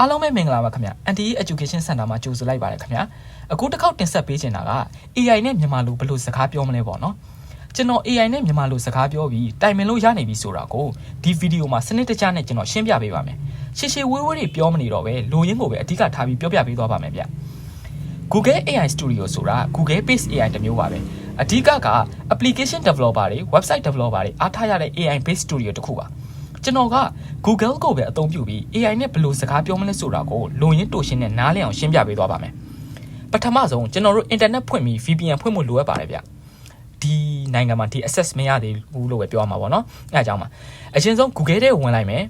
အားလုံးပဲမင်္ဂလာပါခင်ဗျ NTE Education Center မှာကြိုဆိုလိုက်ပါတယ်ခင်ဗျအခုတစ်ခေါက်တင်ဆက်ပေးချင်တာက AI နဲ့မြန်မာလိုဘယ်လိုစကားပြောမလဲပေါ့နော်ကျွန်တော် AI နဲ့မြန်မာလိုစကားပြောပြီးတိုင်ပင်လို့ရနိုင်ပြီဆိုတာကိုဒီဗီဒီယိုမှာစနစ်တကျနဲ့ကျွန်တော်ရှင်းပြပေးပါမယ်ရှေ့ရှေ့ဝေးဝေးတွေပြောမနေတော့ပဲလိုရင်းကိုပဲအဓိကထားပြီးပြောပြပေးသွားပါမယ်ဗျ Google AI Studio ဆိုတာ Google Based AI တစ်မျိုးပါပဲအဓိကက application developer တွေ website developer တွေအားထားရတဲ့ AI based studio တစ်ခုပါ ကျွန်တော်က Google ကိုပဲအသုံးပြုပြီး AI နဲ့ဘယ်လိုစကားပြောမလဲဆိုတာကိုလုံရင်းတူရှင်းနဲ့နားလည်အောင်ရှင်းပြပေးသွားပါမယ်ပထမဆုံးကျွန်တော်တို့ internet ဖွင့်ပြီး VPN ဖွင့်ဖို့လိုအပ်ပါတယ်ဗျဒီနိုင်ငံမှာဒီ access မရသေးဘူးလို့ပဲပြောရမှာပေါ့နော်အဲအကြောင်းပါအရင်ဆုံး Google ထဲဝင်လိုက်မယ်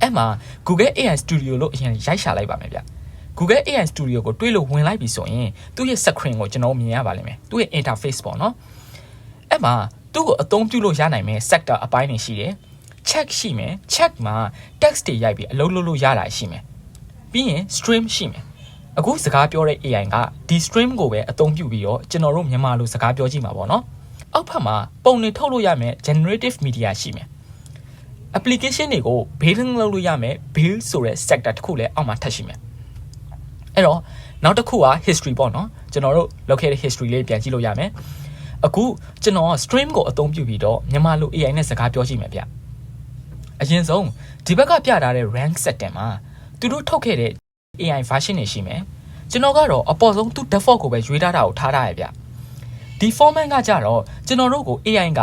အဲ့မှာ Google AI Studio လို့အရင်ရိုက်ရှာလိုက်ပါမယ်ဗျ Google AI Studio ကိုတွေးလို့ဝင်လိုက်ပြီဆိုရင်သူ့ရဲ့ screen ကိုကျွန်တော်မြင်ရပါလိမ့်မယ်သူ့ရဲ့ interface ပေါ့နော်အဲ့မှာသူ့ကိုအသုံးပြုလို့ရနိုင်မယ် sector အပိုင်းတွေရှိတယ် check ရှိမယ် check မှာ text တွေရိုက်ပြီးအလုပ်လုပ်လို့ရတာရှိမယ်ပြီးရင် stream ရှိမယ်အခုစကားပြောတဲ့ AI ကဒီ stream ကိုပဲအသုံးပြုပြီးတော့ကျွန်တော်တို့မြန်မာလိုစကားပြောကြည့်မှာပေါ့နော်အောက်ဖက်မှာပုံတွေထုတ်လို့ရမယ် generative media ရှိမယ် application တွေကို building လုပ်လို့ရမယ် build ဆိုတဲ့ sector တစ်ခုလည်းအောက်မှာထပ်ရှိမယ်အဲ့တော့နောက်တစ်ခုက history ပေါ့နော်ကျွန်တော်တို့လုပ်ခဲ့တဲ့ history လေးပြန်ကြည့်လို့ရမယ်အခုကျွန်တော် stream ကိုအသုံးပြုပြီးတော့မြန်မာလို AI နဲ့စကားပြောကြည့်မယ်ဗျ အရင်ဆုံးဒီဘက်ကပြထားတဲ့ rank setting မှာသူတို့ထုတ်ခဲ့တဲ့ AI version တွေရှိမယ်ကျွန်တော်ကတော့အပေါ်ဆုံးသူ default ကိုပဲရွေးထားတာကိုထားထားရဗျဒီ format ကကြတော့ကျွန်တော်တို့ကို AI က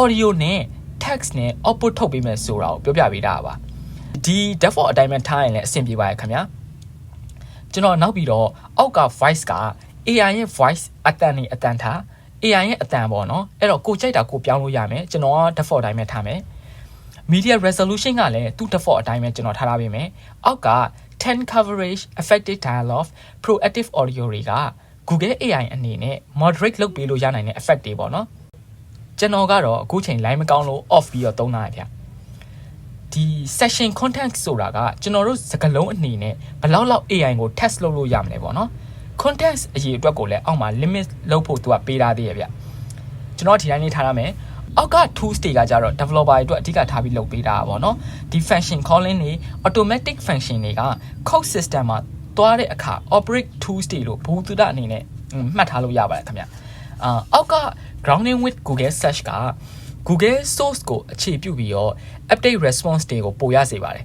audio နဲ့ text နဲ့ output ထုတ်ပေးမယ်ဆိုတာကိုပြောပြပေးတာပါဒီ default အတိုင်းပဲထားရင်လည်းအဆင်ပြေပါရဲ့ခင်ဗျာကျွန်တော်နောက်ပြီးတော့အောက်က voice က AI ရဲ့ voice အတန်နေအတန်ထား AI ရဲ့အတန်ပေါ့နော်အဲ့တော့ကိုကြိုက်တာကိုပြောင်းလို့ရမယ်ကျွန်တော်က default အတိုင်းပဲထားမယ် media resolution ကလည်းသူ့ default အတိုင်းပဲကျွန်တော်ထားထားပေးမယ်အောက်က10 coverage effective dialogue proactive audio တွေက Google AI အနေနဲ့ moderate လုပ်ပေးလို့ရနိုင်တဲ့ effect တွေပေါ့နော်ကျွန်တော်ကတော့အခုချိန် line မကောင်းလို့ off ပြီးတော့သုံးတာဗျဒီ session content ဆိုတာကကျွန်တော်တို့စကားလုံးအနေနဲ့ဘယ်လောက်လောက် AI ကို test လုပ်လို့ရမလဲပေါ့နော် content အရေးအတွက်ကိုလည်းအောက်မှာ limit လုပ်ဖို့သူကပေးထားသေးရဲ့ဗျကျွန်တော်ဒီတိုင်းလေးထားရမယ် အောက်က tools တွေကကြတော့ developer တွေအတွက်အဓိကထားပြီးလုပ်ပေးတာပါဗောနော်ဒီ function calling တွေ automatic function တွေက code system မှာသွားတဲ့အခါ operate tools တွေလို့ဘူသူတအနေနဲ့မှတ်ထားလို့ရပါတယ်ခင်ဗျအာအောက်က grounding with google search က google source ကိုအခြေပြုပြီးတော့ update response တွေကိုပို့ရစေပါတယ်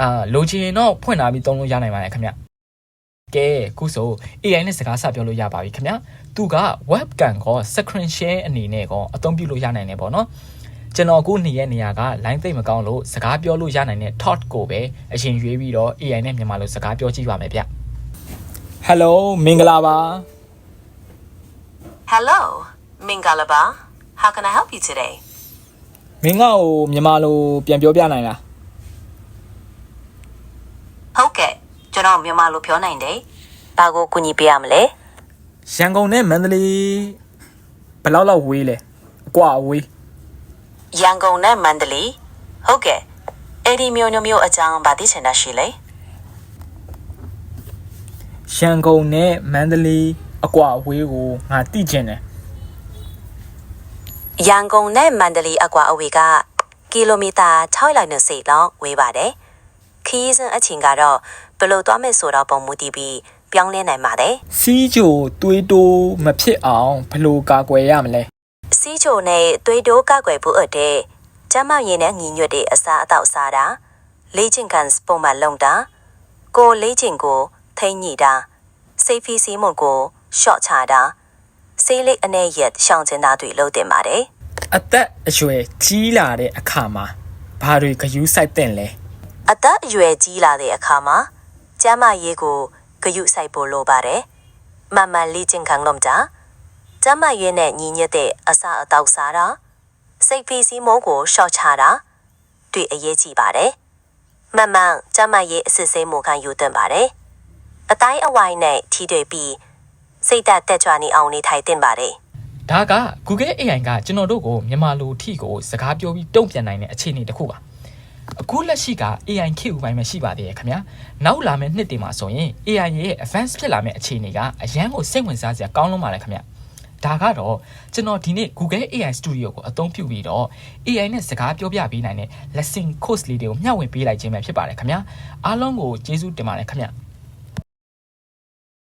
အာလိုချင်ရင်တော့ဖွင့်လာပြီးသုံးလို့ရနိုင်ပါတယ်ခင်ဗျ ကဲခုဆို AI နဲ့စကားစပြောလို့ရပါပြီခင်ဗျသူက webcam ကော screen share အနေနဲ့ကောအသုံးပြုလို့ရနိုင်တယ်ပေါ့နော်ကျွန်တော်အခုနေရဲ့နေရာက line သိမ့်မကောင်းလို့စကားပြောလို့ရနိုင်တဲ့ thought ကိုပဲအရင်ရွေးပြီးတော့ AI နဲ့မြန်မာလိုစကားပြောကြည့်ပါမယ်ဗျ Hello မင်္ဂလာပါ Hello, Mingalaba. How can I help you today? မင်းကဟိုမြန်မာလိုပြန်ပြောပြနိုင်လား ဟုတ် ကဲ့ကျွန်တော်မြန်မာလိုပြောနိုင်တယ်။ဘာကိုကူညီပေးရမလဲရန်ကုန်နဲ့မန္တလေးဘယ်လောက်လောက်ဝေးလဲအကွာအဝေး။ရန်ကုန်နဲ့မန္တလေး။ဟုတ်ကဲ့အဲ့ဒီမျိုးမျိုးမျိုးအကြောင်းဗာသိချင်တာရှိလေရန်ကုန်နဲ့မန္တလေးအကွာအဝေးကိုငါသိချင်တယ်။ရန်ကုန်နဲ့မန္တလေးအကွာအဝေးကကီလိုမီတာ620လောက်ဝေးပါတယ်။ ခရီးစဉ်အချိန်ကတော့ဘယ်လိုသွားမယ်ဆိုတော့ပုံမူတည်ပြီးပြောင်းလဲနိုင်ပါတယ်စီးကြိုတွေးတိုးမဖြစ်အောင်ဘယ်လိုကာကွယ်ရမလဲ။စီးချိုနဲ့သွေးတိုးကောက်ွယ်ဖို့အတဲ့ကျမရင်နဲ့ညီညွတ်တဲ့အစားအသောက်စားတာလေ့ကျင့်ခန်းပုံမှန်လုပ်တာကိုလေ့ကျင့်ကိုထိမ့်ညိတာစိတ်ဖီစီမုန်ကိုရှော့ချတာစိတ်လေးအနေရက်ရှောင်ကျင်တာတွေလုပ်တင်ပါတယ်အသက်အရွယ်ကြီးလာတဲ့အခါမှာဘာတွေဂယုစိုက်တဲ့လဲ အသက်အရွယ်ကြီးလာတဲ့အခါမှာကျမရေးကိုဂယုစိုက်ဖို့လိုပါတယ်မန်မှန်လေ့ကျင့်ခန်းလုပ်ကြကျမရေးနဲ့ညီညွတ်တဲ့အစားအသောက်စားတာစိတ်ဖီစီမုန်ကိုရှော့ချတာတွေ့အရေးကြီးပါတယ်မှန်မှန်ကျမရဲ့အစစ်ဆေးမှုခံယူတင်ပါတယ်။အတိုင်းအဝိုင်းနဲ့ထီးတွေပြီးစိတ်သက်တက်ကြွနေအောင်နေထိုင်တင်ပါတယ်ဒါက Google AI ကကျွန်တော်တို့ကိုမြန်မာလိုထိကိုစကားပြောပြီးတုံ့ပြန်နိုင်တဲ့အခြေအနေတစ်ခုပါ အခုလက်ရှိက AI ခေတ်ဦးပိုင်းမှာရှိပါသေးရဲ့ခင်ဗျာနောက်လာမယ့်နှစ်တွေမှာဆိုရင် AI ရဲ့ advance ဖြစ်လာမယ့်အခြေအနေကအရန်ကိုစိတ်ဝင်စားစရာကောင်းလွန်းပါတယ်ခင်ဗျာဒါကတော့ကျွန်တော်ဒီနေ့ Google AI Studio ကိုအသုံးပြုပြီးတော့ AI နဲ့စကားပြောပြပေးနိုင်တဲ့ lesson course လေးတွေကိုမျှဝေပေးလိုက်ခြင်းပဲဖြစ်ပါတယ်ခင်ဗျာအားလုံးကိုကျေးဇူးတင်ပါတယ်ခင်ဗျာ